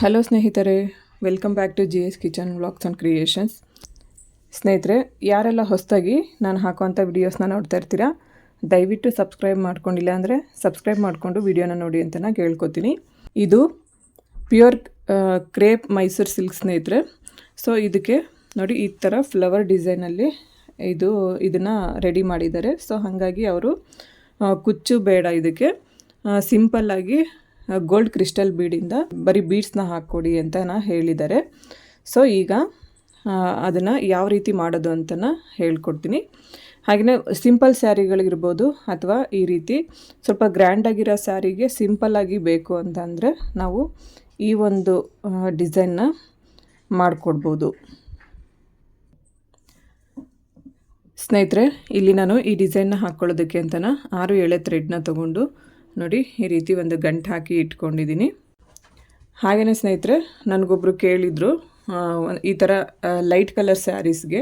Hello ಸ್ನೇಹಿತರೆ, welcome back to G S kitchen vlogs and creations. ಸ್ನೇಹಿತರೆ, ಯಾರೆಲ್ಲ ಹೊಸದಾಗಿ ನಾನು ಹಾಕುವಂಥ ವೀಡಿಯೋಸ್ನ ನೋಡ್ತಾ ಇರ್ತೀರಾ, ದಯವಿಟ್ಟು ಸಬ್ಸ್ಕ್ರೈಬ್ ಮಾಡ್ಕೊಂಡಿಲ್ಲ ಅಂದರೆ ಸಬ್ಸ್ಕ್ರೈಬ್ ಮಾಡಿಕೊಂಡು ವಿಡಿಯೋನ ನೋಡಿ ಅಂತ ನಾನು ಕೇಳ್ಕೊತೀನಿ. ಇದು ಪ್ಯೂರ್ ಕ್ರೇಪ್ ಮೈಸೂರು ಸಿಲ್ಕ್ ಸ್ನೇಹಿತರೆ. ಸೊ ಇದಕ್ಕೆ ನೋಡಿ ಈ ಥರ ಫ್ಲವರ್ ಡಿಸೈನಲ್ಲಿ ಇದು, ಇದನ್ನು ರೆಡಿ ಮಾಡಿದ್ದಾರೆ. ಸೊ ಹಾಗಾಗಿ ಅವರು ಕುಚ್ಚು ಬೇಡ ಇದಕ್ಕೆ ಸಿಂಪಲ್ಲಾಗಿ ಗೋಲ್ಡ್ ಕ್ರಿಸ್ಟಲ್ ಬೀಡಿಂದ ಬರೀ ಬೀಡ್ಸ್ನ ಹಾಕ್ಕೊಡಿ ಅಂತ ಹೇಳಿದ್ದಾರೆ. ಸೊ ಈಗ ಅದನ್ನು ಯಾವ ರೀತಿ ಮಾಡೋದು ಅಂತ ಹೇಳ್ಕೊಡ್ತೀನಿ. ಹಾಗೆಯೇ ಸಿಂಪಲ್ ಸ್ಯಾರಿಗಳಿರ್ಬೋದು ಅಥವಾ ಈ ರೀತಿ ಸ್ವಲ್ಪ ಗ್ರ್ಯಾಂಡಾಗಿರೋ ಸ್ಯಾರಿಗೆ ಸಿಂಪಲ್ಲಾಗಿ ಬೇಕು ಅಂತ ಅಂದರೆ ನಾವು ಈ ಒಂದು ಡಿಸೈನ್ನ ಮಾಡಿಕೊಡ್ಬೋದು. ಸ್ನೇಹಿತರೆ, ಇಲ್ಲಿ ನಾನು ಈ ಡಿಸೈನ್ನ ಹಾಕ್ಕೊಳ್ಳೋದಕ್ಕೆ ಅಂತನ ಆರು ಎಳೆ ಥ್ರೆಡ್ನ ತೊಗೊಂಡು ನೋಡಿ, ಈ ರೀತಿ ಒಂದು ಗಂಟು ಹಾಕಿ ಇಟ್ಕೊಂಡಿದ್ದೀನಿ. ಹಾಗೆಯೇ ಸ್ನೇಹಿತರೆ ನನಗೊಬ್ಬರು ಕೇಳಿದರು ಈ ಥರ ಲೈಟ್ ಕಲರ್ ಸ್ಯಾರೀಸ್ಗೆ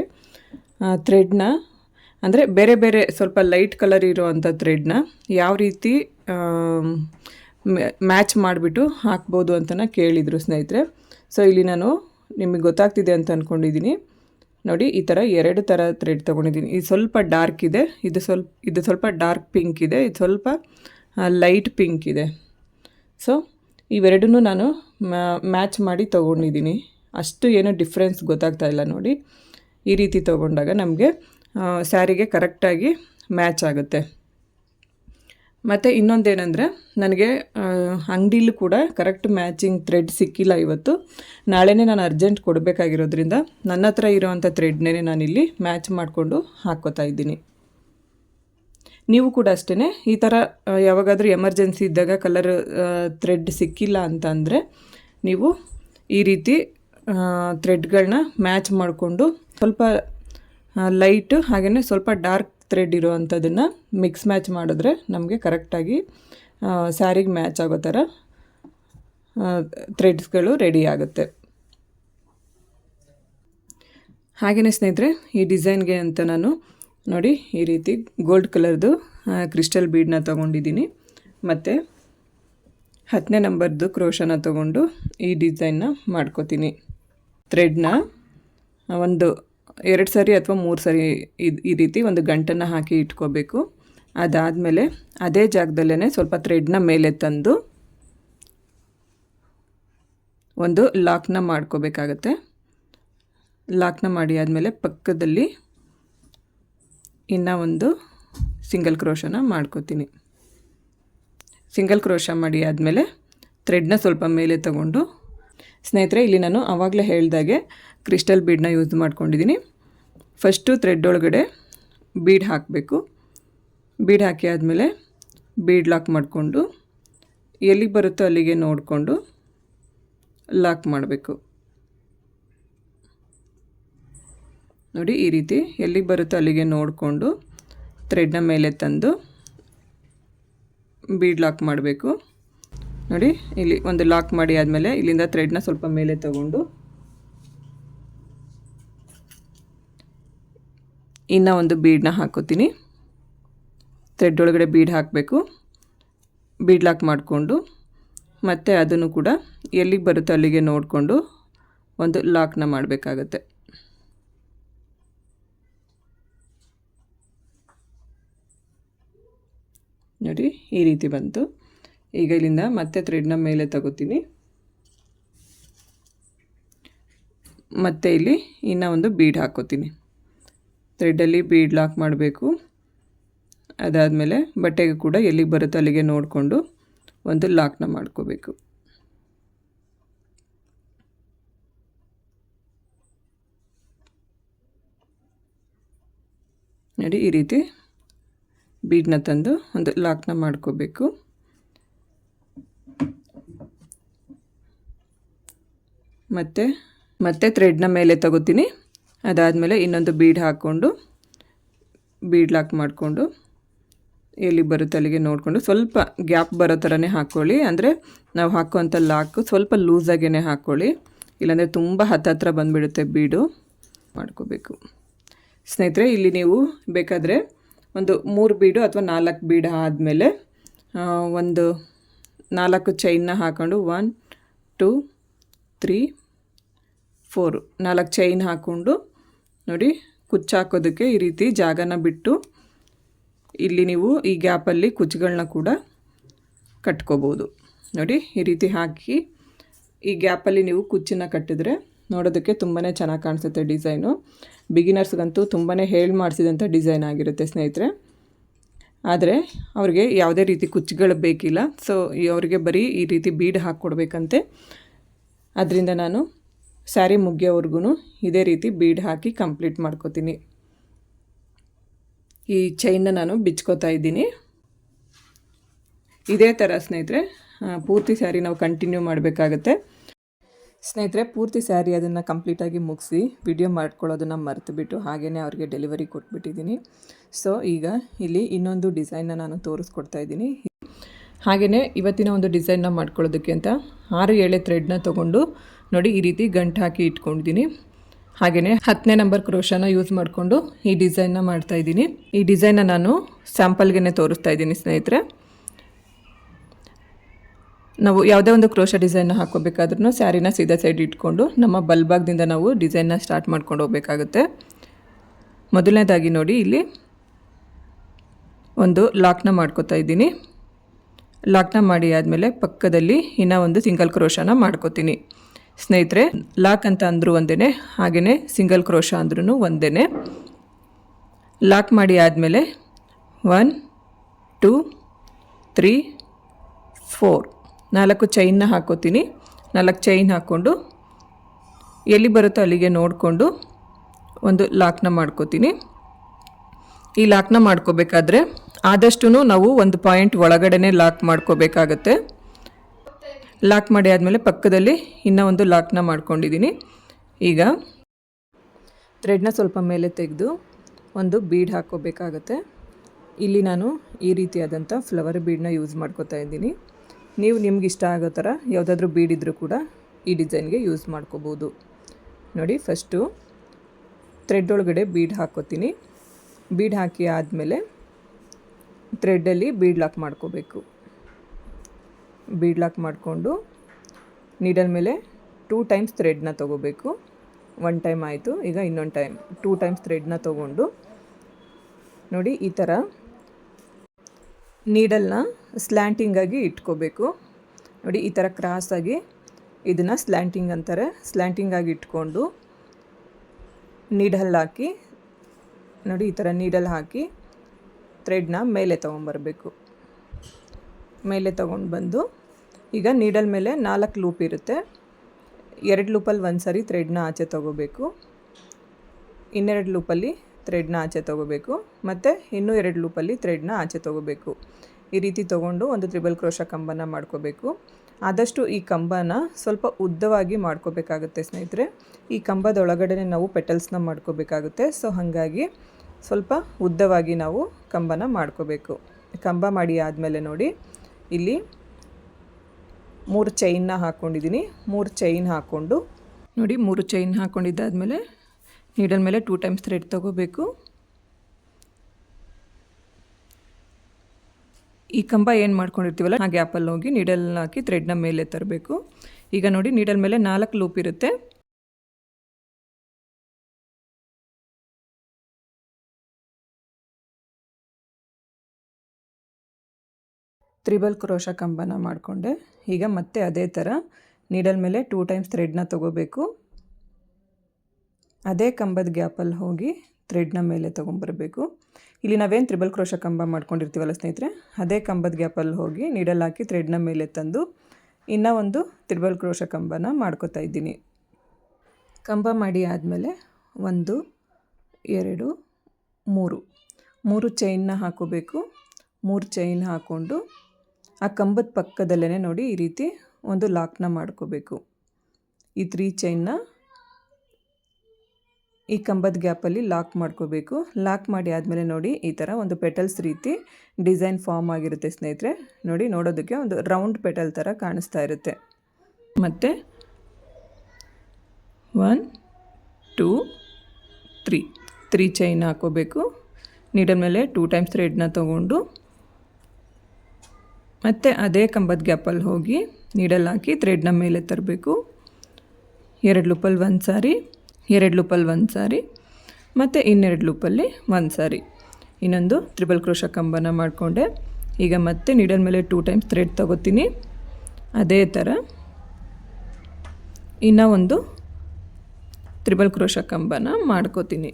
ಥ್ರೆಡ್ನ ಅಂದರೆ ಬೇರೆ ಬೇರೆ ಸ್ವಲ್ಪ ಲೈಟ್ ಕಲರ್ ಇರೋವಂಥ ಥ್ರೆಡ್ನ ಯಾವ ರೀತಿ ಮ್ಯಾಚ್ ಮಾಡಿಬಿಟ್ಟು ಹಾಕ್ಬೋದು ಅಂತನ ಕೇಳಿದರು ಸ್ನೇಹಿತರೆ. ಸೊ ಇಲ್ಲಿ ನಾನು ನಿಮಗೆ ಗೊತ್ತಾಗ್ತಿದೆ ಅಂತ ಅಂದ್ಕೊಂಡಿದ್ದೀನಿ ನೋಡಿ, ಈ ಥರ ಎರಡು ಥರ ಥ್ರೆಡ್ ತೊಗೊಂಡಿದ್ದೀನಿ. ಇದು ಸ್ವಲ್ಪ ಡಾರ್ಕ್ ಇದೆ, ಇದು ಸ್ವಲ್ಪ ಇದು ಸ್ವಲ್ಪ ಡಾರ್ಕ್ ಪಿಂಕ್ ಇದೆ, ಇದು ಸ್ವಲ್ಪ ಲೈಟ್ ಪಿಂಕ್ ಇದೆ. ಸೊ ಇವೆರಡನ್ನೂ ನಾನು ಮ್ಯಾಚ್ ಮಾಡಿ ತೊಗೊಂಡಿದ್ದೀನಿ. ಅಷ್ಟು ಏನೂ ಡಿಫ್ರೆನ್ಸ್ ಗೊತ್ತಾಗ್ತಾ ಇಲ್ಲ ನೋಡಿ. ಈ ರೀತಿ ತೊಗೊಂಡಾಗ ನಮಗೆ ಸ್ಯಾರಿಗೆ ಕರೆಕ್ಟಾಗಿ ಮ್ಯಾಚ್ ಆಗುತ್ತೆ. ಮತ್ತು ಇನ್ನೊಂದೇನೆಂದರೆ, ನನಗೆ ಅಂಗಡಿಲೂ ಕೂಡ ಕರೆಕ್ಟ್ ಮ್ಯಾಚಿಂಗ್ ಥ್ರೆಡ್ ಸಿಕ್ಕಿಲ್ಲ ಇವತ್ತು. ನಾಳೆನೇ ನಾನು ಅರ್ಜೆಂಟ್ ಕೊಡಬೇಕಾಗಿರೋದ್ರಿಂದ ನನ್ನ ಹತ್ರ ಇರೋವಂಥ ಥ್ರೆಡ್ನೇ ನಾನಿಲ್ಲಿ ಮ್ಯಾಚ್ ಮಾಡಿಕೊಂಡು ಹಾಕ್ಕೋತಾ ಇದ್ದೀನಿ. ನೀವು ಕೂಡ ಅಷ್ಟೇ ಈ ಥರ ಯಾವಾಗಾದರೂ ಎಮರ್ಜೆನ್ಸಿ ಇದ್ದಾಗ ಕಲರ್ ಥ್ರೆಡ್ ಸಿಕ್ಕಿಲ್ಲ ಅಂತ ಅಂದರೆ ನೀವು ಈ ರೀತಿ ಥ್ರೆಡ್ಗಳನ್ನ ಮ್ಯಾಚ್ ಮಾಡಿಕೊಂಡು ಸ್ವಲ್ಪ ಲೈಟ್ ಹಾಗೆಯೇ ಸ್ವಲ್ಪ ಡಾರ್ಕ್ ಥ್ರೆಡ್ ಇರೋವಂಥದ್ದನ್ನು ಮಿಕ್ಸ್ ಮ್ಯಾಚ್ ಮಾಡಿದ್ರೆ ನಮಗೆ ಕರೆಕ್ಟಾಗಿ ಸ್ಯಾರಿಗೆ ಮ್ಯಾಚ್ ಆಗೋ ಥರ ಥ್ರೆಡ್ಸ್ಗಳು ರೆಡಿ ಆಗುತ್ತೆ. ಹಾಗೆಯೇ ಸ್ನೇಹಿತರೆ, ಈ ಡಿಸೈನ್ಗೆ ಅಂತ ನಾನು ನೋಡಿ, ಈ ರೀತಿ ಗೋಲ್ಡ್ ಕಲರ್ದು ಕ್ರಿಸ್ಟಲ್ ಬೀಡನ್ನ ತೊಗೊಂಡಿದ್ದೀನಿ. ಮತ್ತು ಹತ್ತನೇ ನಂಬರ್ದು ಕ್ರೋಶನ ತೊಗೊಂಡು ಈ ಡಿಸೈನ್ನ ಮಾಡ್ಕೋತೀನಿ. ಥ್ರೆಡ್ನ ಒಂದು ಎರಡು ಸರಿ ಅಥವಾ ಮೂರು ಸರಿ ಇದು ಈ ರೀತಿ ಒಂದು ಗಂಟನ್ನು ಹಾಕಿ ಇಟ್ಕೋಬೇಕು. ಅದಾದಮೇಲೆ ಅದೇ ಜಾಗದಲ್ಲೇ ಸ್ವಲ್ಪ ಥ್ರೆಡ್ನ ಮೇಲೆ ತಂದು ಒಂದು ಲಾಕ್ನ ಮಾಡ್ಕೋಬೇಕಾಗತ್ತೆ. ಲಾಕ್ನ ಮಾಡಿ ಆದಮೇಲೆ ಪಕ್ಕದಲ್ಲಿ ಇನ್ನು ಒಂದು ಸಿಂಗಲ್ ಕ್ರೋಶನ ಮಾಡ್ಕೋತೀನಿ. ಸಿಂಗಲ್ ಕ್ರೋಶ ಮಾಡಿ ಆದಮೇಲೆ ಥ್ರೆಡ್ನ ಸ್ವಲ್ಪ ಮೇಲೆ ತಗೊಂಡು, ಸ್ನೇಹಿತರೆ, ಇಲ್ಲಿ ನಾನು ಆವಾಗಲೇ ಹೇಳ್ದಾಗೆ ಕ್ರಿಸ್ಟಲ್ ಬೀಡನ್ನ ಯೂಸ್ ಮಾಡ್ಕೊಂಡಿದ್ದೀನಿ ಫಸ್ಟು ಥ್ರೆಡ್ ಒಳಗಡೆ ಬೀಡ್ ಹಾಕಬೇಕು. ಬೀಡ್ ಹಾಕಿ ಆದಮೇಲೆ ಬೀಡ್ ಲಾಕ್ ಮಾಡಿಕೊಂಡು, ಎಲ್ಲಿಗೆ ಬರುತ್ತೋ ಅಲ್ಲಿಗೆ ನೋಡಿಕೊಂಡು ಲಾಕ್ ಮಾಡಬೇಕು. ನೋಡಿ ಈ ರೀತಿ ಎಲ್ಲಿಗೆ ಬರುತ್ತೋ ಅಲ್ಲಿಗೆ ನೋಡಿಕೊಂಡು ಥ್ರೆಡ್ನ ಮೇಲೆ ತಂದು ಬೀಡ್ ಲಾಕ್ ಮಾಡಬೇಕು. ನೋಡಿ, ಇಲ್ಲಿ ಒಂದು ಲಾಕ್ ಮಾಡಿ ಆದಮೇಲೆ ಇಲ್ಲಿಂದ ಥ್ರೆಡ್ನ ಸ್ವಲ್ಪ ಮೇಲೆ ತಗೊಂಡು ಇನ್ನು ಒಂದು ಬೀಡನ್ನ ಹಾಕೋತೀನಿ. ಥ್ರೆಡ್ ಒಳಗಡೆ ಬೀಡ್ ಹಾಕಬೇಕು. ಬೀಡ್ ಲಾಕ್ ಮಾಡಿಕೊಂಡು ಮತ್ತು ಅದನ್ನು ಕೂಡ ಎಲ್ಲಿಗೆ ಬರುತ್ತೋ ಅಲ್ಲಿಗೆ ನೋಡಿಕೊಂಡು ಒಂದು ಲಾಕ್ನ ಮಾಡಬೇಕಾಗತ್ತೆ. ನೋಡಿ, ಈ ರೀತಿ ಬಂತು. ಈಗ ಇಲ್ಲಿಂದ ಮತ್ತೆ ಥ್ರೆಡ್ನ ಮೇಲೆ ತಗೋತೀನಿ. ಮತ್ತು ಇಲ್ಲಿ ಇನ್ನೂ ಒಂದು ಬೀಡ್ ಹಾಕೋತೀನಿ. ಥ್ರೆಡ್ಡಲ್ಲಿ ಬೀಡ್ ಲಾಕ್ ಮಾಡಬೇಕು. ಅದಾದಮೇಲೆ ಬಟ್ಟೆಗೆ ಕೂಡ ಎಲ್ಲಿಗೆ ಬರುತ್ತೋ ಅಲ್ಲಿಗೆ ನೋಡಿಕೊಂಡು ಒಂದು ಲಾಕ್ನ ಮಾಡ್ಕೋಬೇಕು. ನೋಡಿ, ಈ ರೀತಿ ಬೀಡನ್ನ ತಂದು ಒಂದು ಲಾಕ್ನ ಮಾಡ್ಕೋಬೇಕು. ಮತ್ತು, ಮತ್ತೆ ಥ್ರೆಡ್ನ ಮೇಲೆ ತಗೋತೀನಿ. ಅದಾದಮೇಲೆ ಇನ್ನೊಂದು ಬೀಡ್ ಹಾಕ್ಕೊಂಡು, ಬೀಡ್ ಲಾಕ್ ಮಾಡಿಕೊಂಡು, ಎಲ್ಲಿ ಬರುತ್ತೆ ಅಲ್ಲಿಗೆ ನೋಡಿಕೊಂಡು ಸ್ವಲ್ಪ ಗ್ಯಾಪ್ ಬರೋ ಥರನೇ ಹಾಕ್ಕೊಳ್ಳಿ ಅಂದರೆ ನಾವು ಹಾಕುವಂಥ ಲಾಕು ಸ್ವಲ್ಪ ಲೂಸಾಗೇ ಹಾಕ್ಕೊಳ್ಳಿ ಇಲ್ಲಾಂದರೆ ತುಂಬ ಹತ್ತತ್ರ ಬಂದುಬಿಡುತ್ತೆ ಬೀಡು. ಮಾಡ್ಕೋಬೇಕು. ಸ್ನೇಹಿತರೆ, ಇಲ್ಲಿ ನೀವು ಬೇಕಾದರೆ ಒಂದು ಮೂರು ಬೀಡು ಅಥವಾ ನಾಲ್ಕು ಬೀಡು ಆದಮೇಲೆ ಒಂದು ನಾಲ್ಕು ಚೈನ್ನ ಹಾಕ್ಕೊಂಡು ಒನ್ ಟೂ ತ್ರೀ ಫೋರು ನಾಲ್ಕು ಚೈನ್ ಹಾಕ್ಕೊಂಡು ನೋಡಿ ಕುಚ್ಚು ಹಾಕೋದಕ್ಕೆ ಈ ರೀತಿ ಜಾಗನ ಬಿಟ್ಟು ಇಲ್ಲಿ ನೀವು ಈ ಗ್ಯಾಪಲ್ಲಿ ಕುಚ್ಚುಗಳನ್ನ ಕೂಡ ಕಟ್ಕೋಬೋದು. ನೋಡಿ, ಈ ರೀತಿ ಹಾಕಿ ಈ ಗ್ಯಾಪಲ್ಲಿ ನೀವು ಕುಚ್ಚನ್ನ ಕಟ್ಟಿದ್ರೆ ನೋಡೋದಕ್ಕೆ ತುಂಬಾ ಚೆನ್ನಾಗಿ ಕಾಣಿಸುತ್ತೆ ಡಿಸೈನು. ಬಿಗಿನರ್ಸ್ಗಂತೂ ತುಂಬಾ ಹೇಳಿ ಮಾಡಿಸಿದಂಥ ಡಿಸೈನ್ ಆಗಿರುತ್ತೆ ಸ್ನೇಹಿತರೆ. ಆದರೆ ಅವ್ರಿಗೆ ಯಾವುದೇ ರೀತಿ ಕುಚ್ಚುಗಳು ಬೇಕಿಲ್ಲ. ಸೊ ಅವರಿಗೆ ಬರೀ ಈ ರೀತಿ ಬೀಡ್ ಹಾಕ್ಕೊಡ್ಬೇಕಂತೆ. ಅದರಿಂದ ನಾನು ಸ್ಯಾರಿ ಮುಗಿಯೋವರೆಗೂ ಇದೇ ರೀತಿ ಬೀಡ್ ಹಾಕಿ ಕಂಪ್ಲೀಟ್ ಮಾಡ್ಕೋತೀನಿ. ಈ ಚೈನ್ನ ನಾನು ಬಿಚ್ಕೋತಾ ಇದ್ದೀನಿ. ಇದೇ ಥರ ಸ್ನೇಹಿತರೆ ಪೂರ್ತಿ ಸ್ಯಾರಿ ನಾವು ಕಂಟಿನ್ಯೂ ಮಾಡಬೇಕಾಗತ್ತೆ. ಸ್ನೇಹಿತರೆ, ಪೂರ್ತಿ ಸ್ಯಾರಿ ಅದನ್ನು ಕಂಪ್ಲೀಟಾಗಿ ಮುಗಿಸಿ ವಿಡಿಯೋ ಮಾಡ್ಕೊಳ್ಳೋದನ್ನು ಮರೆತುಬಿಟ್ಟು ಹಾಗೆಯೇ ಅವ್ರಿಗೆ ಡೆಲಿವರಿ ಕೊಟ್ಬಿಟ್ಟಿದ್ದೀನಿ. ಸೊ, ಈಗ ಇಲ್ಲಿ ಇನ್ನೊಂದು ಡಿಸೈನ್ನ ನಾನು ತೋರಿಸ್ಕೊಡ್ತಾ ಇದ್ದೀನಿ. ಹಾಗೆಯೇ ಇವತ್ತಿನ ಒಂದು ಡಿಸೈನ್ನ ಮಾಡ್ಕೊಳ್ಳೋದಕ್ಕೆ ಅಂತ ಆರು ಏಳೆ ಥ್ರೆಡ್ನ ತೊಗೊಂಡು ನೋಡಿ ಈ ರೀತಿ ಗಂಟು ಹಾಕಿ ಇಟ್ಕೊಂಡಿದ್ದೀನಿ. ಹಾಗೆಯೇ ಹತ್ತನೇ ನಂಬರ್ ಕ್ರೋಶನ ಯೂಸ್ ಮಾಡಿಕೊಂಡು ಈ ಡಿಸೈನ್ನ ಮಾಡ್ತಾಯಿದ್ದೀನಿ ಈ ಡಿಸೈನ್ನ ನಾನು ಸ್ಯಾಂಪಲ್ಗೆ ತೋರಿಸ್ತಾ ಇದ್ದೀನಿ ಸ್ನೇಹಿತರೆ. ನಾವು ಯಾವುದೇ ಒಂದು ಕ್ರೋಶ ಡಿಸೈನ್ನ ಹಾಕೋಬೇಕಾದ್ರೂ ಸ್ಯಾರಿನ ಸೀದಾ ಸೈಡ್ ಇಟ್ಕೊಂಡು ನಮ್ಮ ಬಲ್ಬಾಗ್ದಿಂದ ನಾವು ಡಿಸೈನ್ನ ಸ್ಟಾರ್ಟ್ ಮಾಡ್ಕೊಂಡು ಹೋಗಬೇಕಾಗುತ್ತೆ. ಮೊದಲನೇದಾಗಿ ನೋಡಿ ಇಲ್ಲಿ ಒಂದು ಲಾಕ್ನ ಮಾಡ್ಕೋತಾ ಇದ್ದೀನಿ. ಲಾಕ್ನ ಮಾಡಿ ಆದಮೇಲೆ ಪಕ್ಕದಲ್ಲಿ ಇನ್ನೂ ಒಂದು ಸಿಂಗಲ್ ಕ್ರೋಶನ ಮಾಡ್ಕೋತೀನಿ. ಸ್ನೇಹಿತರೆ ಲಾಕ್ ಅಂತ ಅಂದರೂ ಒಂದೇ ಹಾಗೆಯೇ ಸಿಂಗಲ್ ಕ್ರೋಶ ಅಂದ್ರೂ ಒಂದೇ ಲಾಕ್ ಮಾಡಿ ಆದಮೇಲೆ ಒನ್ ಟೂ ತ್ರೀ ಫೋರ್ ನಾಲ್ಕು ಚೈನ್ನ ಹಾಕೋತೀನಿ. ನಾಲ್ಕು ಚೈನ್ ಹಾಕ್ಕೊಂಡು ಎಲ್ಲಿ ಬರುತ್ತೋ ಅಲ್ಲಿಗೆ ನೋಡಿಕೊಂಡು ಒಂದು ಲಾಕ್ನ ಮಾಡ್ಕೋತೀನಿ. ಈ ಲಾಕ್ನ ಮಾಡ್ಕೋಬೇಕಾದ್ರೆ ಆದಷ್ಟು ನಾವು ಒಂದು ಪಾಯಿಂಟ್ ಒಳಗಡೆ ಲಾಕ್ ಮಾಡ್ಕೋಬೇಕಾಗತ್ತೆ. ಲಾಕ್ ಮಾಡಿ ಆದಮೇಲೆ ಪಕ್ಕದಲ್ಲಿ ಇನ್ನೂ ಒಂದು ಲಾಕ್ನ ಮಾಡ್ಕೊಂಡಿದ್ದೀನಿ ಈಗ ಥ್ರೆಡ್ನ ಸ್ವಲ್ಪ ಮೇಲೆ ತೆಗೆದು ಒಂದು ಬೀಡ್ ಹಾಕ್ಕೋಬೇಕಾಗತ್ತೆ. ಇಲ್ಲಿ ನಾನು ಈ ರೀತಿಯಾದಂಥ ಫ್ಲವರ್ ಬೀಡನ್ನ ಯೂಸ್ ಮಾಡ್ಕೋತಾ ಇದ್ದೀನಿ. ನೀವು ನಿಮ್ಗೆ ಇಷ್ಟ ಆಗೋ ಥರ ಯಾವುದಾದ್ರೂ ಬೀಡಿದ್ರೂ ಕೂಡ ಈ ಡಿಸೈನ್ಗೆ ಯೂಸ್ ಮಾಡ್ಕೋಬೋದು. ನೋಡಿ, ಫಸ್ಟು ಥ್ರೆಡ್ ಒಳಗಡೆ ಬೀಡ್ ಹಾಕ್ಕೋತೀನಿ. ಬೀಡ್ ಹಾಕಿ ಆದಮೇಲೆ ಥ್ರೆಡ್ಡಲ್ಲಿ ಬೀಡ್ ಲಾಕ್ ಮಾಡ್ಕೋಬೇಕು. ಬೀಡ್ ಲಾಕ್ ಮಾಡಿಕೊಂಡು ನೀಡಲ್ ಮೇಲೆ ಟೂ ಟೈಮ್ಸ್ ಥ್ರೆಡ್ನ ತೊಗೋಬೇಕು. ಒನ್ ಟೈಮ್ ಆಯಿತು, ಈಗ ಇನ್ನೊಂದು ಟೈಮ್ ಟೂ ಟೈಮ್ಸ್ ಥ್ರೆಡ್ನ ತೊಗೊಂಡು ನೋಡಿ, ಈ ಥರ ನೀಡಲ್ನ ಸ್ಲ್ಯಾಂಟಿಂಗಾಗಿ ಇಟ್ಕೋಬೇಕು. ನೋಡಿ, ಈ ಥರ ಕ್ರಾಸಾಗಿ ಇದನ್ನು ಸ್ಲ್ಯಾಂಟಿಂಗ್ ಅಂತಾರೆ. ಸ್ಲ್ಯಾಂಟಿಂಗಾಗಿ ಇಟ್ಕೊಂಡು ನೀಡಲ್ ಹಾಕಿ, ನೋಡಿ, ಈ ಥರ ನೀಡಲ್ ಹಾಕಿ ಥ್ರೆಡ್ನ ಮೇಲೆ ತೊಗೊಂಬರ್ಬೇಕು. ಮೇಲೆ ತೊಗೊಂಡು ಬಂದು ಈಗ ನೀಡಲ್ ಮೇಲೆ ನಾಲ್ಕು ಲೂಪ್ ಇರುತ್ತೆ. ಎರಡು ಲೂಪಲ್ಲಿ ಒಂದು ಸರಿ ಥ್ರೆಡ್ನ ಆಚೆ ತೊಗೋಬೇಕು. ಇನ್ನೆರಡು ಲೂಪಲ್ಲಿ ಥ್ರೆಡ್ನ ಆಚೆ ತೊಗೋಬೇಕು ಮತ್ತು ಇನ್ನೂ ಎರಡು ಲೂಪಲ್ಲಿ ಥ್ರೆಡ್ನ ಆಚೆ ತೊಗೋಬೇಕು. ಈ ರೀತಿ ತೊಗೊಂಡು ಒಂದು ತ್ರಿಬಲ್ ಕ್ರೋಶ ಕಂಬನ ಮಾಡ್ಕೋಬೇಕು. ಆದಷ್ಟು ಈ ಕಂಬನ ಸ್ವಲ್ಪ ಉದ್ದವಾಗಿ ಮಾಡ್ಕೋಬೇಕಾಗುತ್ತೆ ಸ್ನೇಹಿತರೆ. ಈ ಕಂಬದ ಒಳಗಡೆ ನಾವು ಪೆಟಲ್ಸ್ನ ಮಾಡ್ಕೋಬೇಕಾಗುತ್ತೆ. ಸೊ, ಹಾಗಾಗಿ ಸ್ವಲ್ಪ ಉದ್ದವಾಗಿ ನಾವು ಕಂಬನ ಮಾಡ್ಕೋಬೇಕು. ಕಂಬ ಮಾಡಿ ಆದಮೇಲೆ ನೋಡಿ, ಇಲ್ಲಿ ಮೂರು ಚೈನ್ನ ಹಾಕ್ಕೊಂಡಿದ್ದೀನಿ ಮೂರು ಚೈನ್ ಹಾಕ್ಕೊಂಡು ನೋಡಿ, ಮೂರು ಚೈನ್ ಹಾಕ್ಕೊಂಡಿದ್ದಾದಮೇಲೆ ನೀಡಲ್ ಮೇಲೆ ಟೂ ಟೈಮ್ಸ್ ಥ್ರೆಡ್ ತೊಗೋಬೇಕು. ಈ ಕಂಬ ಏನು ಮಾಡ್ಕೊಂಡಿರ್ತೀವಲ್ಲ, ಆ ಗ್ಯಾಪಲ್ಲಿ ಹೋಗಿ ನೀಡಲ್ ಹಾಕಿ ಥ್ರೆಡ್ನ ಮೇಲೆ ತರಬೇಕು. ಈಗ ನೋಡಿ ನೀಡಲ್ ಮೇಲೆ ನಾಲ್ಕು ಲೂಪ್ ಇರುತ್ತೆ. ತ್ರಿಬಲ್ ಕ್ರೋಶ ಕಂಬನ ಮಾಡಿಕೊಂಡೆ. ಈಗ ಮತ್ತೆ ಅದೇ ಥರ ನೀಡಲ್ ಮೇಲೆ ಟೂ ಟೈಮ್ಸ್ ಥ್ರೆಡ್ನ ತೊಗೋಬೇಕು. ಅದೇ ಕಂಬದ ಗ್ಯಾಪಲ್ಲಿ ಹೋಗಿ ಥ್ರೆಡ್ನ ಮೇಲೆ ತೊಗೊಂಬರಬೇಕು. ಇಲ್ಲಿ ನಾವೇನು ತ್ರಿಬಲ್ ಕ್ರೋಶ ಕಂಬ ಮಾಡ್ಕೊಂಡಿರ್ತೀವಲ್ಲ ಸ್ನೇಹಿತರೆ, ಅದೇ ಕಂಬದ ಗ್ಯಾಪಲ್ಲಿ ಹೋಗಿ ನೀಡಲ್ ಹಾಕಿ ಥ್ರೆಡ್ನ ಮೇಲೆ ತಂದು ಇನ್ನೂ ಒಂದು ತ್ರಿಬಲ್ ಕ್ರೋಶ ಕಂಬನ ಮಾಡ್ಕೋತಾ ಇದ್ದೀನಿ. ಕಂಬ ಮಾಡಿ ಆದಮೇಲೆ ಒಂದು, ಎರಡು, ಮೂರು. ಮೂರು ಚೈನ್ನ ಹಾಕೋಬೇಕು. ಮೂರು ಚೈನ್ ಹಾಕ್ಕೊಂಡು ಆ ಕಂಬದ ಪಕ್ಕದಲ್ಲೇ ನೋಡಿ ಈ ರೀತಿ ಒಂದು ಲಾಕ್ನ ಮಾಡ್ಕೋಬೇಕು. ಈ ತ್ರೀ ಚೈನ್ನ ಈ ಕಂಬದ ಗ್ಯಾಪಲ್ಲಿ ಲಾಕ್ ಮಾಡ್ಕೋಬೇಕು. ಲಾಕ್ ಮಾಡಿ ಆದಮೇಲೆ ನೋಡಿ ಈ ಥರ ಒಂದು ಪೆಟಲ್ಸ್ ರೀತಿ ಡಿಸೈನ್ ಫಾರ್ಮ್ ಆಗಿರುತ್ತೆ ಸ್ನೇಹಿತರೆ. ನೋಡಿ ನೋಡೋದಕ್ಕೆ ಒಂದು ರೌಂಡ್ ಪೆಟಲ್ ಥರ ಕಾಣಿಸ್ತಾ ಇರುತ್ತೆ. ಮತ್ತು one, two, three. Three chain ಹಾಕೋಬೇಕು. ನೀಡಲ್ ಮೇಲೆ ಟೂ ಟೈಮ್ಸ್ ಥ್ರೆಡ್ನ ತೊಗೊಂಡು ಮತ್ತು ಅದೇ ಕಂಬದ ಗ್ಯಾಪಲ್ಲಿ ಹೋಗಿ ನೀಡಲ್ ಹಾಕಿ ಥ್ರೆಡ್ನ ಮೇಲೆ ತರಬೇಕು. ಎರಡು ಲೂಪಲ್ಲಿ ಒಂದು ಸಾರಿ ಎರಡು ಲೂಪಲ್ಲಿ ಒಂದು ಸಾರಿ ಮತ್ತು ಇನ್ನೆರಡು ಲೂಪಲ್ಲಿ ಒಂದು ಸಾರಿ. ಇನ್ನೊಂದು ತ್ರಿಬಲ್ ಕ್ರೋಶ ಕಂಬನ ಮಾಡಿಕೊಂಡೆ. ಈಗ ಮತ್ತೆ ನೀಡಲ್ ಮೇಲೆ ಟೂ ಟೈಮ್ಸ್ ಥ್ರೆಡ್ ತಗೋತೀನಿ. ಅದೇ ಥರ ಇನ್ನೂ ಒಂದು ತ್ರಿಬಲ್ ಕ್ರೋಶ ಕಂಬನ ಮಾಡ್ಕೋತೀನಿ.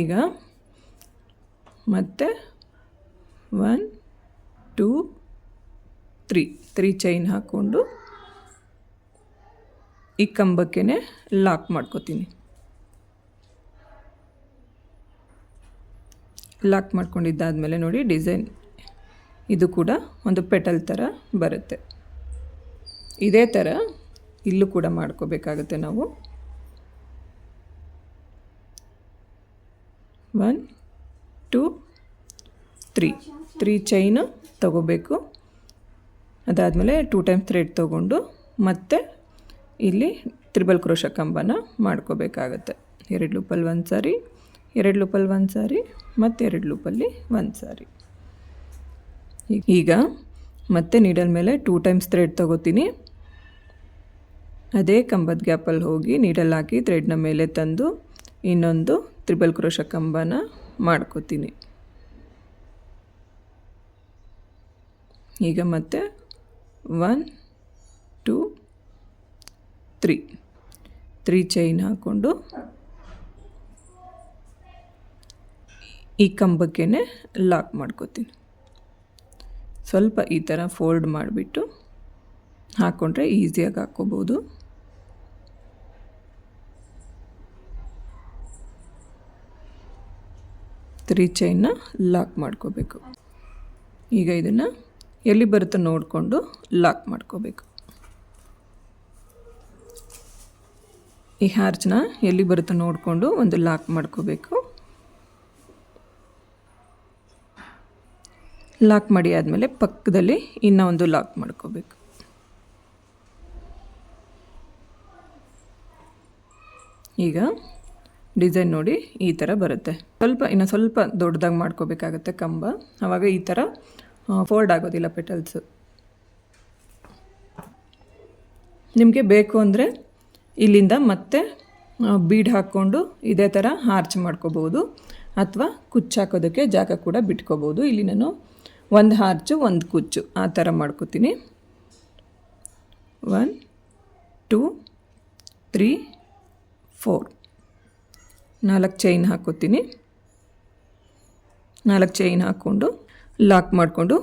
ಈಗ ಮತ್ತೆ one two three three chain ಹಾಕ್ಕೊಂಡು ಈ ಕಂಬಕ್ಕೆ ಲಾಕ್ ಮಾಡ್ಕೋತೀನಿ. ಲಾಕ್ ಮಾಡ್ಕೊಂಡಿದ್ದಾದಮೇಲೆ ನೋಡಿ ಡಿಸೈನ್ ಇದು ಕೂಡ ಒಂದು ಪೆಟಲ್ ಥರ ಬರುತ್ತೆ. ಇದೇ ಥರ ಇಲ್ಲೂ ಕೂಡ ಮಾಡ್ಕೋಬೇಕಾಗುತ್ತೆ ನಾವು. One two three three chain ತಗೋಬೇಕು. ಅದಾದಮೇಲೆ ಟೂ ಟೈಮ್ ಥ್ರೆಡ್ ತೊಗೊಂಡು ಮತ್ತೆ ಇಲ್ಲಿ ತ್ರಿಬಲ್ ಕ್ರೋಶ ಕಂಬನ ಮಾಡ್ಕೋಬೇಕಾಗತ್ತೆ. ಎರಡು ಲೂಪಲ್ಲಿ ಒಂದು ಸಾರಿ, ಎರಡು ಲೂಪಲ್ಲಿ ಒಂದು ಸಾರಿ, ಮತ್ತು ಎರಡು ಲೂಪಲ್ಲಿ ಒಂದು ಸಾರಿ. ಈಗ ಮತ್ತೆ ನೀಡಲ್ ಮೇಲೆ ಟೂ ಟೈಮ್ಸ್ ಥ್ರೆಡ್ ತಗೋತೀನಿ. ಅದೇ ಕಂಬದ ಗ್ಯಾಪಲ್ಲಿ ಹೋಗಿ ನೀಡಲ್ ಹಾಕಿ ಥ್ರೆಡ್ನ ಮೇಲೆ ತಂದು ಇನ್ನೊಂದು ತ್ರಿಬಲ್ ಕ್ರೋಶ ಕಂಬನ ಮಾಡ್ಕೋತೀನಿ. ಈಗ ಮತ್ತೆ ಒನ್ ತ್ರೀ. ತ್ರೀ ಚೈನ್ ಹಾಕ್ಕೊಂಡು ಈ ಕಂಬಕ್ಕೆ ಲಾಕ್ ಮಾಡ್ಕೋತೀನಿ. ಸ್ವಲ್ಪ ಈ ಥರ ಫೋಲ್ಡ್ ಮಾಡಿಬಿಟ್ಟು ಹಾಕ್ಕೊಂಡ್ರೆ ಈಸಿಯಾಗಿ ಹಾಕ್ಕೋಬೋದು. ತ್ರೀ ಚೈನ್ನ ಲಾಕ್ ಮಾಡ್ಕೋಬೇಕು. ಈಗ ಇದನ್ನು ಎಲ್ಲಿ ಬರುತ್ತೋ ನೋಡಿಕೊಂಡು ಲಾಕ್ ಮಾಡ್ಕೋಬೇಕು. ಈ ಹ್ಯಾರ್ಚ್ನ ಎಲ್ಲಿ ಬರುತ್ತೋ ನೋಡಿಕೊಂಡು ಒಂದು ಲಾಕ್ ಮಾಡ್ಕೋಬೇಕು. ಲಾಕ್ ಮಾಡಿ ಆದಮೇಲೆ ಪಕ್ಕದಲ್ಲಿ ಇನ್ನೂ ಒಂದು ಲಾಕ್ ಮಾಡ್ಕೋಬೇಕು. ಈಗ ಡಿಸೈನ್ ನೋಡಿ ಈ ಥರ ಬರುತ್ತೆ. ಸ್ವಲ್ಪ ಇನ್ನು ಸ್ವಲ್ಪ ದೊಡ್ಡದಾಗಿ ಮಾಡ್ಕೋಬೇಕಾಗತ್ತೆ ಕಂಬ. ಆವಾಗ ಈ ಥರ ಫೋಲ್ಡ್ ಆಗೋದಿಲ್ಲ ಪೆಟಲ್ಸು. ನಿಮಗೆ ಬೇಕು ಅಂದರೆ ಇಲ್ಲಿಂದ ಮತ್ತೆ ಬೀಡ್ ಹಾಕ್ಕೊಂಡು ಇದೇ ಥರ ಹಾರ್ಚ್ ಮಾಡ್ಕೋಬೋದು ಅಥವಾ ಕುಚ್ಚಾಕೋದಕ್ಕೆ ಜಾಗ ಕೂಡ ಬಿಟ್ಕೋಬೋದು ಇಲ್ಲಿ ನಾನು ಒಂದು ಹಾರ್ಚು, ಒಂದು ಕುಚ್ಚು ಆ ಥರ ಮಾಡ್ಕೋತೀನಿ. ಒನ್ ಟೂ ತ್ರೀ ಫೋರ್ ನಾಲ್ಕು ಚೈನ್ ಹಾಕೋತೀನಿ. ನಾಲ್ಕು ಚೈನ್ ಹಾಕ್ಕೊಂಡು ಲಾಕ್ ಮಾಡಿಕೊಂಡು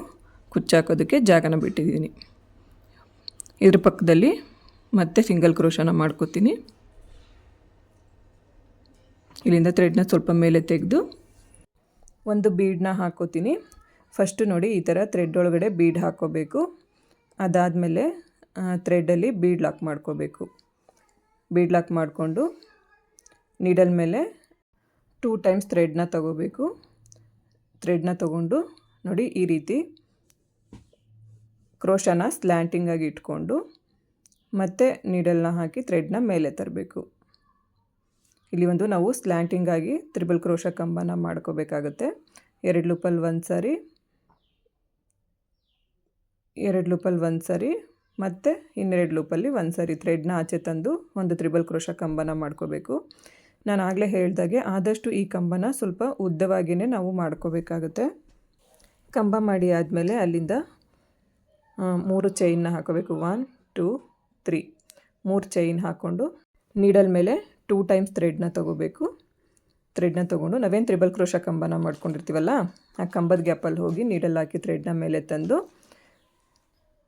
ಕುಚ್ಚಾಕೋದಕ್ಕೆ ಜಾಗನ ಬಿಟ್ಟಿದ್ದೀನಿ. ಇದ್ರ ಪಕ್ಕದಲ್ಲಿ ಮತ್ತೆ ಸಿಂಗಲ್ ಕ್ರೋಶನ ಮಾಡ್ಕೋತೀನಿ. ಇಲ್ಲಿಂದ ಥ್ರೆಡ್ನ ಸ್ವಲ್ಪ ಮೇಲೆ ತೆಗೆದು ಒಂದು ಬೀಡನ್ನ ಹಾಕೋತೀನಿ. ಫಸ್ಟು ನೋಡಿ ಈ ಥರ ಥ್ರೆಡ್ ಒಳಗಡೆ ಬೀಡ್ ಹಾಕೋಬೇಕು. ಅದಾದಮೇಲೆ ಥ್ರೆಡ್ಡಲ್ಲಿ ಬೀಡ್ ಲಾಕ್ ಮಾಡ್ಕೋಬೇಕು. ಬೀಡ್ ಲಾಕ್ ಮಾಡಿಕೊಂಡು ನೀಡಲ್ ಮೇಲೆ ಟೂ ಟೈಮ್ಸ್ ಥ್ರೆಡ್ನ ತಗೋಬೇಕು. ಥ್ರೆಡ್ನ ತಗೊಂಡು ನೋಡಿ ಈ ರೀತಿ ಕ್ರೋಶನ ಸ್ಲ್ಯಾಂಟಿಂಗಾಗಿ ಇಟ್ಕೊಂಡು ಮತ್ತೆ ನೀಡಲ್ನ ಹಾಕಿ ಥ್ರೆಡ್ನ ಮೇಲೆ ತರಬೇಕು. ಇಲ್ಲಿ ಒಂದು ನಾವು ಸ್ಲ್ಯಾಂಟಿಂಗಾಗಿ ತ್ರಿಬಲ್ ಕ್ರೋಶ ಕಂಬನ ಮಾಡ್ಕೋಬೇಕಾಗುತ್ತೆ. ಎರಡು ಲೂಪಲ್ ಒಂದು ಸಾರಿ, ಎರಡು ಲೂಪಲ್ ಒಂದು ಸಾರಿ, ಮತ್ತು ಇನ್ನೆರಡು ಲೂಪಲ್ಲಿ ಒಂದು ಸಾರಿ ಥ್ರೆಡ್ನ ಆಚೆ ತಂದು ಒಂದು ತ್ರಿಬಲ್ ಕ್ರೋಶ ಕಂಬನ ಮಾಡ್ಕೋಬೇಕು. ನಾನು ಆಗಲೇ ಹೇಳ್ದಾಗೆ ಆದಷ್ಟು ಈ ಕಂಬನ ಸ್ವಲ್ಪ ಉದ್ದವಾಗಿಯೇ ನಾವು ಮಾಡ್ಕೋಬೇಕಾಗುತ್ತೆ. ಕಂಬ ಮಾಡಿ ಆದಮೇಲೆ ಅಲ್ಲಿಂದ ಮೂರು ಚೈನ್ನ ಹಾಕೋಬೇಕು. ಒನ್ ಟೂ ತ್ರೀ ಮೂರು ಚೈನ್ ಹಾಕ್ಕೊಂಡು ನೀಡಲ್ ಮೇಲೆ ಟೂ ಟೈಮ್ಸ್ ಥ್ರೆಡ್ನ ತೊಗೋಬೇಕು. ಥ್ರೆಡ್ನ ತೊಗೊಂಡು ನಾವೇನು ತ್ರಿಬಲ್ ಕ್ರೋಶ ಕಂಬನ ಮಾಡ್ಕೊಂಡಿರ್ತೀವಲ್ಲ, ಆ ಕಂಬದ ಗ್ಯಾಪಲ್ಲಿ ಹೋಗಿ ನೀಡಲ್ ಹಾಕಿ ಥ್ರೆಡ್ನ ಮೇಲೆ ತಂದು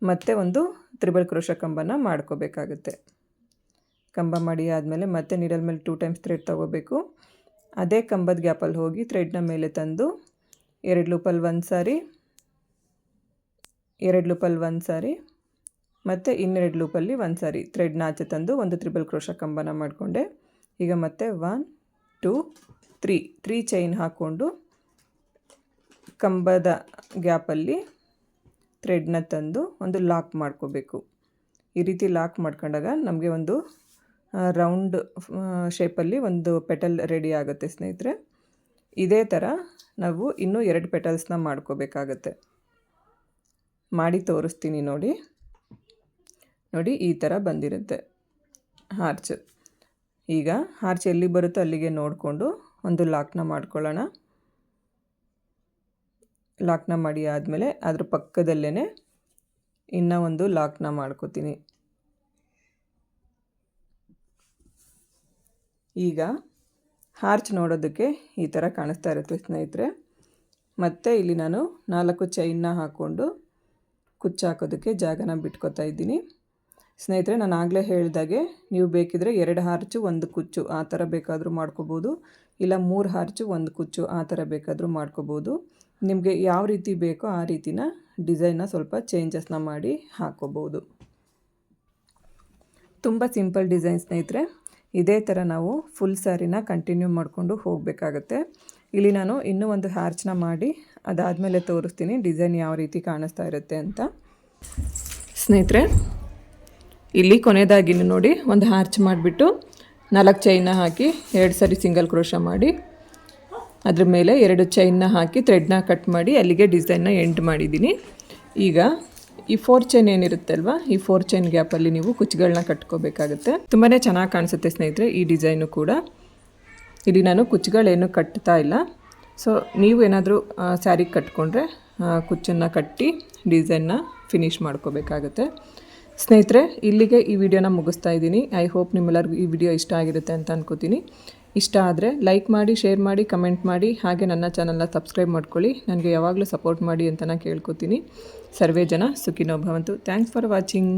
ಮತ್ತೆ ಒಂದು ತ್ರಿಬಲ್ ಕ್ರೋಶ ಕಂಬನ ಮಾಡ್ಕೋಬೇಕಾಗುತ್ತೆ. ಕಂಬ ಮಾಡಿ ಆದಮೇಲೆ ಮತ್ತೆ ನೀಡಲ್ ಮೇಲೆ ಟೂ ಟೈಮ್ಸ್ ಥ್ರೆಡ್ ತೊಗೋಬೇಕು. ಅದೇ ಕಂಬದ ಗ್ಯಾಪಲ್ಲಿ ಹೋಗಿ ಥ್ರೆಡ್ನ ಮೇಲೆ ತಂದು ಎರಡು ಲೂಪಲ್ಲಿ ಒಂದು ಸಾರಿ ಎರಡು ಲೂಪಲ್ಲಿ ಒಂದು ಸಾರಿ ಮತ್ತು ಇನ್ನೆರಡು ಲೂಪಲ್ಲಿ ಒಂದು ಸಾರಿ ಥ್ರೆಡ್ನ ಆಚೆ ತಂದು ಒಂದು ತ್ರಿಬಲ್ ಕ್ರೋಶ ಕಂಬನ ಮಾಡಿಕೊಂಡೆ. ಈಗ ಮತ್ತೆ one two three three chain ಹಾಕ್ಕೊಂಡು ಕಂಬದ ಗ್ಯಾಪಲ್ಲಿ ಥ್ರೆಡ್ನ ತಂದು ಒಂದು ಲಾಕ್ ಮಾಡ್ಕೋಬೇಕು. ಈ ರೀತಿ ಲಾಕ್ ಮಾಡ್ಕೊಂಡಾಗ ನಮಗೆ ಒಂದು ರೌಂಡ್ ಶೇಪಲ್ಲಿ ಒಂದು ಪೆಟಲ್ ರೆಡಿ ಆಗುತ್ತೆ ಸ್ನೇಹಿತರೆ. ಇದೇ ಥರ ನಾವು ಇನ್ನೂ ಎರಡು ಪೆಟಲ್ಸ್ನ ಮಾಡ್ಕೋಬೇಕಾಗತ್ತೆ. ಮಾಡಿ ತೋರಿಸ್ತೀನಿ ನೋಡಿ. ನೋಡಿ ಈ ಥರ ಬಂದಿರುತ್ತೆ ಹಾರ್ಚ್. ಈಗ ಹಾರ್ಚ್ ಎಲ್ಲಿ ಬರುತ್ತೋ ಅಲ್ಲಿಗೆ ನೋಡಿಕೊಂಡು ಒಂದು ಲಾಕ್ನ ಮಾಡ್ಕೊಳ್ಳೋಣ. ಲಾಕ್ನ ಮಾಡಿ ಆದಮೇಲೆ ಅದ್ರ ಪಕ್ಕದಲ್ಲೇ ಇನ್ನೂ ಒಂದು ಲಾಕ್ನ ಮಾಡ್ಕೋತೀನಿ. ಈಗ ಹಾರ್ಚ್ ನೋಡೋದಕ್ಕೆ ಈ ಥರ ಕಾಣಿಸ್ತಾ ಇರುತ್ತೆ ಸ್ನೇಹಿತರೆ. ಮತ್ತು ಇಲ್ಲಿ ನಾನು ನಾಲ್ಕು ಚೈನ್ನ ಹಾಕ್ಕೊಂಡು ಕುಚ್ಚಾಕೋದಕ್ಕೆ ಜಾಗನ ಬಿಟ್ಕೋತಾ ಇದ್ದೀನಿ. ಸ್ನೇಹಿತರೆ, ನಾನು ಆಗಲೇ ಹೇಳಿದಾಗೆ, ನೀವು ಬೇಕಿದ್ರೆ ಎರಡು ಹಾರ್ಚು, ಒಂದು ಕುಚ್ಚು, ಆ ಥರ ಬೇಕಾದರೂ ಮಾಡ್ಕೋಬೋದು. ಇಲ್ಲ, ಮೂರು ಹಾರ್ಚು, ಒಂದು ಕುಚ್ಚು, ಆ ಥರ ಬೇಕಾದರೂ ಮಾಡ್ಕೋಬೋದು. ನಿಮಗೆ ಯಾವ ರೀತಿ ಬೇಕೋ ಆ ರೀತಿನ ಡಿಸೈನ್ನ ಸ್ವಲ್ಪ ಚೇಂಜಸ್ನ ಮಾಡಿ ಹಾಕೋಬೋದು. ತುಂಬ ಸಿಂಪಲ್ ಡಿಸೈನ್ ಸ್ನೇಹಿತರೆ. ಇದೇ ಥರ ನಾವು ಫುಲ್ ಸ್ಯಾರಿನ ಕಂಟಿನ್ಯೂ ಮಾಡಿಕೊಂಡು ಹೋಗಬೇಕಾಗತ್ತೆ. ಇಲ್ಲಿ ನಾನು ಇನ್ನೂ ಒಂದು ಹ್ಯಾರ್ಚ್ನ ಮಾಡಿ, ಅದಾದಮೇಲೆ ತೋರಿಸ್ತೀನಿ ಡಿಸೈನ್ ಯಾವ ರೀತಿ ಕಾಣಿಸ್ತಾ ಇರುತ್ತೆ ಅಂತ. ಸ್ನೇಹಿತರೆ ಇಲ್ಲಿ ಕೊನೆಯದಾಗಿ ನೋಡಿ, ಒಂದು ಹಾರ್ಚ್ ಮಾಡಿಬಿಟ್ಟು ನಾಲ್ಕು ಚೈನ್ನ ಹಾಕಿ ಎರಡು ಸರಿ ಸಿಂಗಲ್ ಕ್ರೋಶ ಮಾಡಿ, ಅದ್ರ ಮೇಲೆ ಎರಡು ಚೈನ್ನ ಹಾಕಿ ಥ್ರೆಡ್ನ ಕಟ್ ಮಾಡಿ, ಅಲ್ಲಿಗೆ ಡಿಸೈನ್ನ ಎಂಟ್ ಮಾಡಿದ್ದೀನಿ. ಈಗ ಈ ಫೋರ್ ಚೈನ್ ಏನಿರುತ್ತೆ ಅಲ್ವಾ, ಈ ಫೋರ್ ಚೈನ್ ಗ್ಯಾಪಲ್ಲಿ ನೀವು ಕುಚ್ಚುಗಳನ್ನ ಕಟ್ಕೋಬೇಕಾಗುತ್ತೆ. ತುಂಬಾ ಚೆನ್ನಾಗಿ ಕಾಣಿಸುತ್ತೆ ಸ್ನೇಹಿತರೆ ಈ ಡಿಸೈನು ಕೂಡ. ಇಲ್ಲಿ ನಾನು ಕುಚ್ಚುಗಳೇನು ಕಟ್ತಾ ಇಲ್ಲ. ಸೊ ನೀವು ಏನಾದರೂ ಸ್ಯಾರಿಗೆ ಕಟ್ಕೊಂಡ್ರೆ ಕುಚ್ಚನ್ನು ಕಟ್ಟಿ ಡಿಸೈನ್ನ ಫಿನಿಷ್ ಮಾಡ್ಕೋಬೇಕಾಗುತ್ತೆ. ಸ್ನೇಹಿತರೆ, ಇಲ್ಲಿಗೆ ಈ ವಿಡಿಯೋನ ಮುಗಿಸ್ತಾ ಇದ್ದೀನಿ. ಐ ಹೋಪ್ ನಿಮ್ಮೆಲ್ಲರಿಗೂ ಈ ವಿಡಿಯೋ ಇಷ್ಟ ಆಗಿರುತ್ತೆ ಅಂತ ಅನ್ಕೋತೀನಿ. ಇಷ್ಟ ಆದರೆ ಲೈಕ್ ಮಾಡಿ ಶೇರ್ ಮಾಡಿ ಕಮೆಂಟ್ ಮಾಡಿ, ಹಾಗೆ ನನ್ನ ಚಾನಲ್ನ ಸಬ್ಸ್ಕ್ರೈಬ್ ಮಾಡ್ಕೊಳ್ಳಿ. ನನಗೆ ಯಾವಾಗಲೂ ಸಪೋರ್ಟ್ ಮಾಡಿ ಅಂತ ನಾನು ಕೇಳ್ಕೊತೀನಿ. ಸರ್ವೇ ಜನ ಸುಖಿನೋ ಭವಂತು. Thanks for watching